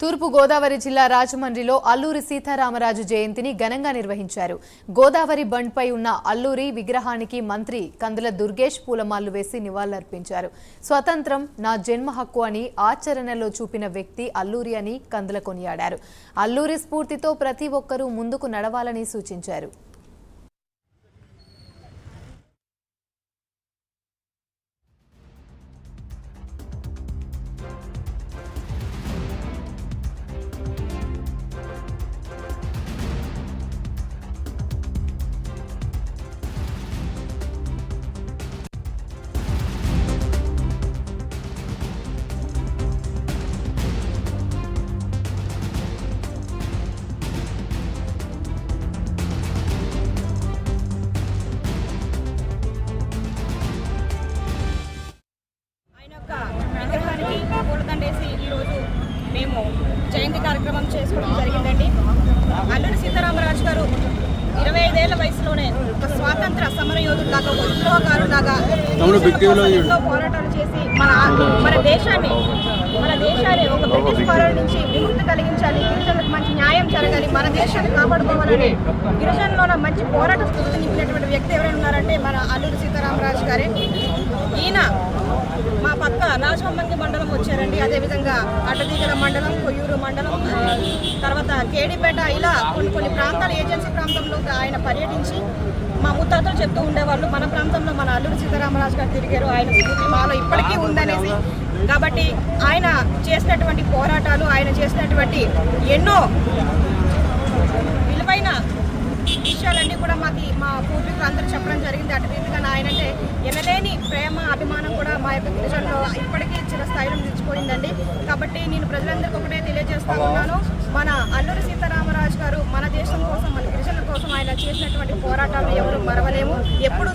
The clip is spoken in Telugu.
తూర్పు గోదావరి జిల్లా రాజమండ్రిలో అల్లూరి సీతారామరాజు జయంతిని ఘనంగా నిర్వహించారు. గోదావరి బండ్పై ఉన్న అల్లూరి విగ్రహానికి మంత్రి కందుల దుర్గేష్ పూలమాలు వేసి నివాళులర్పించారు. స్వతంత్రం నా జన్మ హక్కు అని ఆచరణలో చూపిన వ్యక్తి అల్లూరి అని కందుల కొనియాడారు. అల్లూరి స్ఫూర్తితో ప్రతి ఒక్కరూ ముందుకు నడవాలని సూచించారు. పూలదండేసి ఈరోజు మేము జయంతి కార్యక్రమం చేసుకోవడం జరిగిందండి. అల్లూరి సీతారామరాజు గారు ఇరవై ఐదేళ్ళ వయసులోనే ఒక స్వాతంత్ర సమర యోధులాగా ఒక విప్లవకారులాగా పోరాటాలు చేసి మన మన దేశాన్ని మన దేశాన్ని ఒక బ్రిటిష్ పౌరుల నుంచి విముక్తి కలిగించాలి గిరిజనులకు మంచి న్యాయం జరగాలి మన దేశాన్ని కాపాడుకోవాలని గిరిజనులో మంచి పోరాట స్ఫూర్తి నింపినటువంటి వ్యక్తి ఎవరైనా ఉన్నారంటే మన అల్లూరి సీతారామరాజు గారే ఈయన మా మండలం వచ్చారండి. అదేవిధంగా అడ్డదీగల మండలం కొయ్యూరు మండలం తర్వాత కేడిపేట ఇలా కొన్ని కొన్ని ప్రాంతాల ఏజెన్సీ ప్రాంతంలో ఆయన పర్యటించి మా ముత్తాతలు చెప్తూ ఉండేవాళ్ళు. మన ప్రాంతంలో మన అల్లుడు సీతారామరాజు గారు తిరిగారు. ఆయన స్ఫూర్తి మాలో ఇప్పటికీ ఉందనేసి. కాబట్టి ఆయన చేసినటువంటి పోరాటాలు ఆయన చేసినటువంటి ఎన్నో విలువైన విషయాలన్నీ కూడా మాకు మా పూర్వీకులు అందరూ చెప్పడం జరిగింది. అటు రీతిగా ఆయన అంటే ఎనలేని ప్రేమ అభిమానం కూడా మా యొక్క గిరిజనులో చిరస్థాయిలో కాబట్టి నేను ప్రజలందరికీ ఒకటే తెలియజేస్తా ఉన్నాను. మన అల్లూరి సీతారామరాజు గారు మన దేశం కోసం మన గిరిజనుల కోసం ఆయన చేసినటువంటి పోరాటాలు ఎవరు మరవలేము. ఎప్పుడు